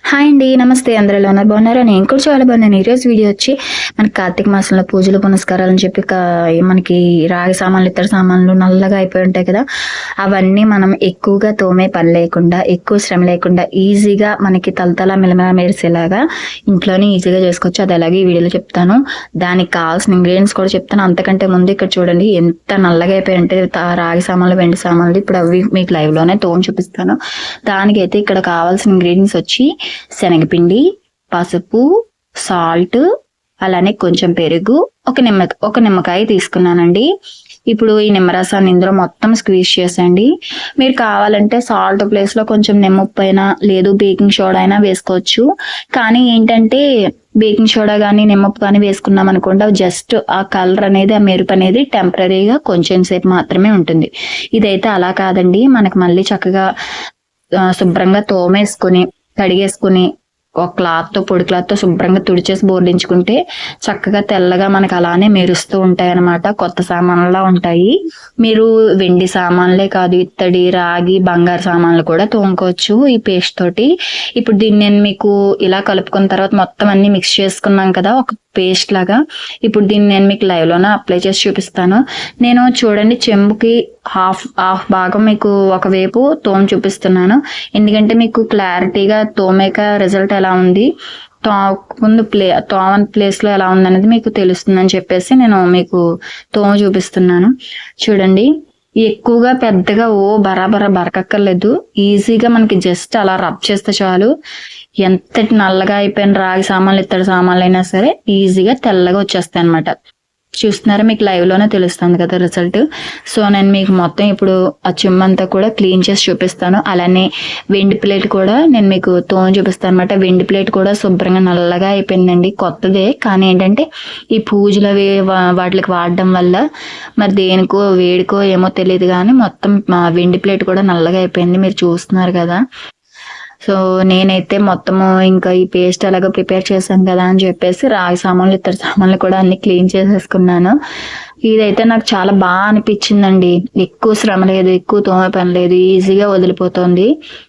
Hi అండి నమస్తే అందరూ ఎలా ఉన్నారు. బాగున్నారా? నేను కూడా చాలా బాగున్నాను. ఈరోజు వీడియో వచ్చి మనకి కార్తీక మాసంలో పూజలు పునస్కారాలు అని చెప్పి మనకి రాగి సామాన్లు ఇతర సామాన్లు నల్లగా అయిపోయి ఉంటాయి కదా అవన్నీ మనం ఎక్కువగా తోమే పని లేకుండా ఎక్కువ శ్రమ లేకుండా ఈజీగా మనకి తలతల మిలమిల మెరిసేలాగా ఇంట్లోనే ఈజీగా చేసుకోవచ్చు. అది అలాగే ఈ వీడియోలో చెప్తాను. దానికి కావాల్సిన ఇంగ్రీడియంట్స్ కూడా చెప్తాను. అంతకంటే ముందు ఇక్కడ చూడండి ఎంత నల్లగా అయిపోయి అంటే రాగి సామాన్లు వెండి సామాన్లు ఇప్పుడు అవి మీకు లైవ్లోనే లోనే చూపిస్తాను. దానికైతే ఇక్కడ కావాల్సిన ఇంగ్రీడియంట్స్ వచ్చి శనగపిండి పసుపు సాల్ట్ అలానే కొంచెం పెరుగు. ఒక నిమ్మ ఒక నిమ్మకాయ తీసుకున్నానండి. ఇప్పుడు ఈ నిమ్మరసాన్ని ఇందులో మొత్తం స్క్వీజ్ చేసండి మీరు కావాలంటే సాల్ట్ ప్లేస్లో కొంచెం నిమ్మప్పు అయినా లేదు బేకింగ్ సోడా అయినా వేసుకోవచ్చు. కానీ ఏంటంటే బేకింగ్ సోడా కానీ నిమ్మప్పు కానీ వేసుకున్నాం అనుకోండి జస్ట్ ఆ కలర్ అనేది ఆ మెరుపు అనేది టెంపరీగా కొంచెం సేపు మాత్రమే ఉంటుంది. ఇదైతే అలా కాదండి. మనకు మళ్ళీ చక్కగా శుభ్రంగా తోమేసుకుని కడిగేసుకుని ఒక క్లాత్తో పొడి క్లాత్తో శుభ్రంగా తుడిచేసి బోర్లించుకుంటే చక్కగా తెల్లగా మనకు అలానే మెరుస్తూ ఉంటాయి అన్నమాట కొత్త సామాన్లా ఉంటాయి. మీరు వెండి సామాన్లే కాదు ఇత్తడి రాగి బంగారు సామాన్లు కూడా తోముకోవచ్చు ఈ పేస్ట్ తోటి. ఇప్పుడు దీన్ని నేను మీకు ఇలా కలుపుకున్న తర్వాత మొత్తం అన్ని మిక్స్ చేసుకున్నాం కదా ఒక పేస్ట్ లాగా. ఇప్పుడు దీన్ని నేను మీకు లైవ్లోనే అప్లై చేసి చూపిస్తాను. నేను చూడండి చెంబుకి హాఫ్ హాఫ్ భాగం మీకు ఒకవైపు తోమ చూపిస్తున్నాను. ఎందుకంటే మీకు క్లారిటీగా తోమేక రిజల్ట్ ఎలా ఉంది తో ముందు ప్లే తోమన్ ప్లేస్లో ఎలా ఉంది అనేది మీకు తెలుస్తుందని చెప్పేసి నేను మీకు తోమ చూపిస్తున్నాను. చూడండి. ఎక్కువగా పెద్దగా ఓ బరాబరా బరకక్కర్లేదు. ఈజీగా మనకి జస్ట్ అలా రబ్ చేస్తే చాలు. ఎంతటి నల్లగా అయిపోయిన రాగి సామాన్లు ఇత్తడి సామాన్లు అయినా సరే ఈజీగా తెల్లగా వచ్చేస్తాయి అనమాట చూస్తున్నారా? మీకు లైవ్లోనే తెలుస్తుంది కదా రిజల్ట్ సో నేను మీకు మొత్తం ఇప్పుడు ఆ చిమ్మంతా కూడా క్లీన్ చేసి చూపిస్తాను. అలానే వెండి ప్లేట్ కూడా నేను మీకు తోని చూపిస్తాను అనమాట వెండి ప్లేట్ కూడా శుభ్రంగా నల్లగా అయిపోయిందండి. కొత్తదే. కానీ ఏంటంటే ఈ పూజలు అవి వాటికి వాడడం వల్ల మరి దేనికో వేడికో ఏమో తెలియదు కానీ మొత్తం మా వెండి ప్లేట్ కూడా నల్లగా అయిపోయింది. మీరు చూస్తున్నారు కదా. సో నేనైతే మొత్తము ఇంకా ఈ పేస్ట్ అలాగ ప్రిపేర్ చేశాను కదా అని చెప్పేసి రాగి సామాన్లు ఇతర సామాన్లు కూడా అన్ని క్లీన్ చేసేసుకున్నాను. ఇదైతే నాకు చాలా బాగా అనిపించిందండి. ఎక్కువ శ్రమ లేదు ఎక్కువ తోమ పని లేదు ఈజీగా వదిలిపోతుంది.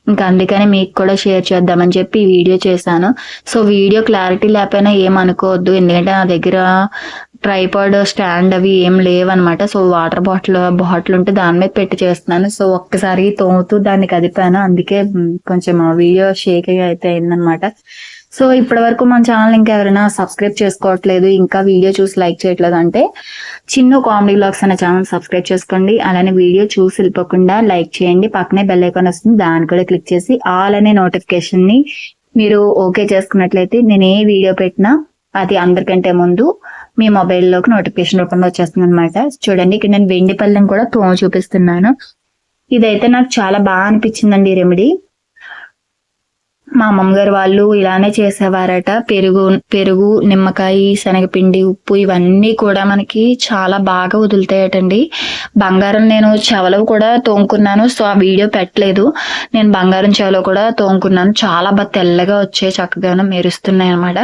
ఇంకా అందుకని మీకు కూడా షేర్ చేద్దామని చెప్పి వీడియో చేశాను. సో వీడియో క్లారిటీ లేకపోయినా ఏమనుకోవద్దు. ఎందుకంటే నా దగ్గర ట్రైపాడ్ స్టాండ్ అవి ఏం లేవన్నమాట. సో వాటర్ బాటిల్ బాటిల్ ఉంటే దాని మీద పెట్టి చేస్తున్నాను. సో ఒక్కసారి తోముతూ దాన్ని కదిపాను. అందుకే కొంచెం ఆ వీడియో షేక్ అయితే అయిందనమాట సో ఇప్పటి వరకు మన ఛానల్ ఇంకా ఎవరైనా సబ్స్క్రైబ్ చేసుకోవట్లేదు ఇంకా వీడియో చూసి లైక్ చేయట్లేదు అంటే చిన్న కామెడీ బ్లాగ్స్ అనే ఛానల్ సబ్స్క్రైబ్ చేసుకోండి. అలానే వీడియో చూసి వెళ్ళిపోకుండా లైక్ చేయండి. పక్కనే బెల్ ఐకాన్ వస్తుంది దాన్ని కూడా క్లిక్ చేసి ఆల్ అనే నోటిఫికేషన్ని మీరు ఓకే చేసుకున్నట్లయితే నేను ఏ వీడియో పెట్టినా అది అందరికంటే ముందు మీ మొబైల్లోకి నోటిఫికేషన్ రూపంలో వచ్చేస్తుంది అనమాట చూడండి ఇక్కడ నేను వెండి పళ్ళెం కూడా తోమ చూపిస్తున్నాను. ఇదైతే నాకు చాలా బాగా అనిపించిందండి ఈ రెమెడీ మా అమ్మమ్మ గారు వాళ్ళు ఇలానే చేసేవారట. పెరుగు పెరుగు నిమ్మకాయ శనగపిండి ఉప్పు ఇవన్నీ కూడా మనకి చాలా బాగా వదులుతాయటండి. బంగారం నేను చెవలవు కూడా తోముకున్నాను సో ఆ వీడియో పెట్టలేదు. నేను బంగారం చెవలో కూడా తోముకున్నాను. చాలా బాగా తెల్లగా వచ్చే చక్కగాను మెరుస్తున్నాయి అనమాట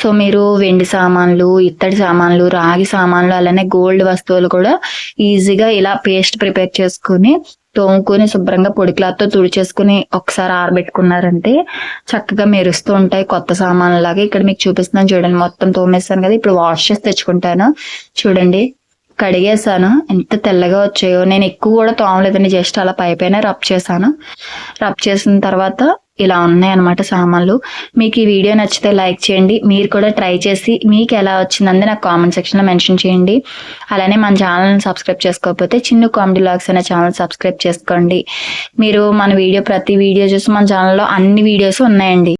సో మీరు వెండి సామాన్లు ఇత్తడి సామాన్లు రాగి సామాన్లు అలానే గోల్డ్ వస్తువులు కూడా ఈజీగా ఇలా పేస్ట్ ప్రిపేర్ చేసుకుని తోముకొని శుభ్రంగా పొడి క్లాత్తో తుడిచేసుకుని ఒకసారి ఆరబెట్టుకున్నారంటే చక్కగా మెరుస్తూ ఉంటాయి కొత్త సామాన్లు లాగా ఇక్కడ మీకు చూపిస్తున్నాను చూడండి మొత్తం తోమేస్తాను కదా ఇప్పుడు వాష్ చేసి తెచ్చుకుంటాను. చూడండి కడిగేసాను ఎంత తెల్లగా వచ్చాయో. నేను ఎక్కువ కూడా తోమలేదండి. జస్ట్ అలా పైపైన రబ్ చేశాను. రబ్ చేసిన తర్వాత ఇలా ఉన్నాయన్నమాట సామాన్లు. మీకు ఈ వీడియో నచ్చితే లైక్ చేయండి. మీరు కూడా ట్రై చేసి మీకు ఎలా వచ్చిందని నాకు కామెంట్ సెక్షన్లో మెన్షన్ చేయండి. అలానే మన ఛానల్ని సబ్స్క్రైబ్ చేసుకోకపోతే చిన్న కామెడీ లాగ్స్ అనే ఛానల్ సబ్స్క్రైబ్ చేసుకోండి. మీరు మన వీడియో ప్రతి వీడియో చూసి మన ఛానల్లో అన్ని వీడియోస్ ఉన్నాయండి.